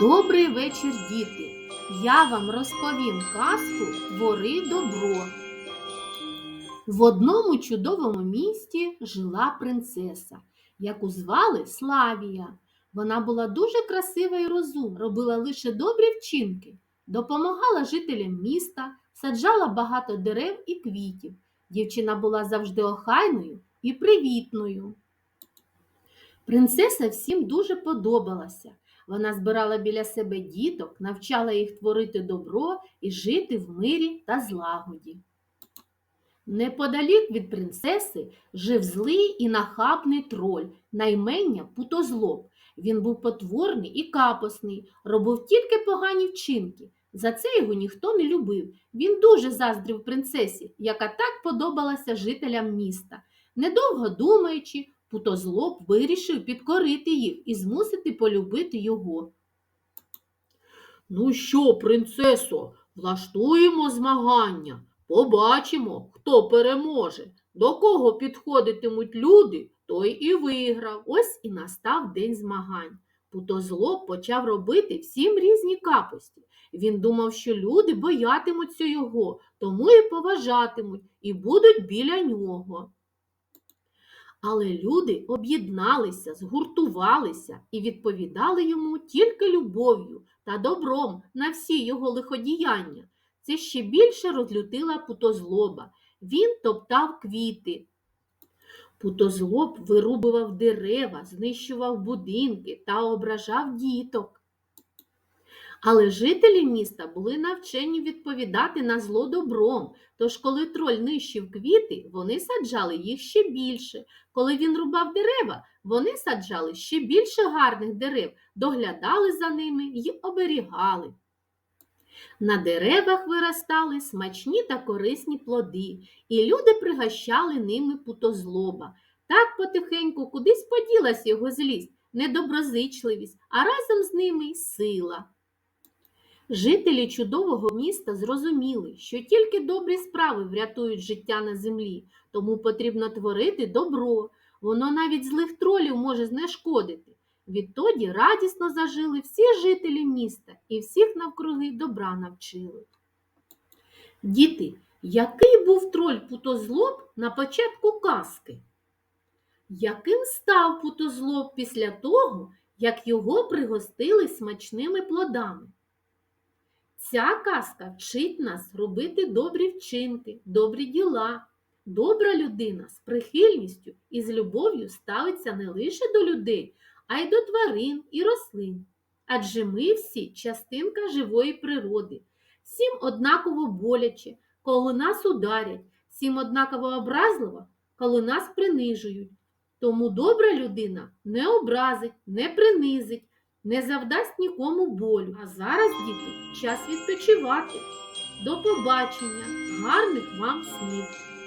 Добрий вечір, діти! Я вам розповім казку Твори добро. В одному чудовому місті жила принцеса, яку звали Славія. Вона була дуже красива і розумна, робила лише добрі вчинки, допомагала жителям міста, саджала багато дерев і квітів. Дівчина була завжди охайною і привітною. Принцеса всім дуже подобалася. Вона збирала біля себе діток, навчала їх творити добро і жити в мирі та злагоді. Неподалік від принцеси жив злий і нахабний троль, наймення Путозлоб. Він був потворний і капосний, робив тільки погані вчинки. За це його ніхто не любив. Він дуже заздрив принцесі, яка так подобалася жителям міста. Недовго думаючи, Путозлоб вирішив підкорити їх і змусити полюбити його. Ну що, принцесо, влаштуємо змагання, побачимо, хто переможе. До кого підходитимуть люди, той і виграв. Ось і настав день змагань. Путозлоб почав робити всім різні капості. Він думав, що люди боятимуться його, тому і поважатимуть, і будуть біля нього. Але люди об'єдналися, згуртувалися і відповідали йому тільки любов'ю та добром на всі його лиходіяння. Це ще більше розлютила путозлоба. Він топтав квіти. Путозлоб вирубував дерева, знищував будинки та ображав діток. Але жителі міста були навчені відповідати на зло добром, тож коли троль нищив квіти, вони саджали їх ще більше. Коли він рубав дерева, вони саджали ще більше гарних дерев, доглядали за ними й оберігали. На деревах виростали смачні та корисні плоди, і люди пригощали ними путозлоба. Так потихеньку кудись поділась його злість, недоброзичливість, а разом з ними й сила. Жителі чудового міста зрозуміли, що тільки добрі справи врятують життя на землі, тому потрібно творити добро. Воно навіть злих тролів може знешкодити. Відтоді радісно зажили всі жителі міста і всіх навкруги добра навчили. Діти, який був троль Путозлоб на початку казки? Яким став Путозлоб після того, як його пригостили смачними плодами? Ця казка вчить нас робити добрі вчинки, добрі діла. Добра людина з прихильністю і з любов'ю ставиться не лише до людей, а й до тварин і рослин. Адже ми всі частинка живої природи, всім однаково боляче, коли нас ударять, всім однаково образливо, коли нас принижують. Тому добра людина не образить, не принизить, не завдасть нікому болю. А зараз, діти, час відпочивати. До побачення, гарних вам снів!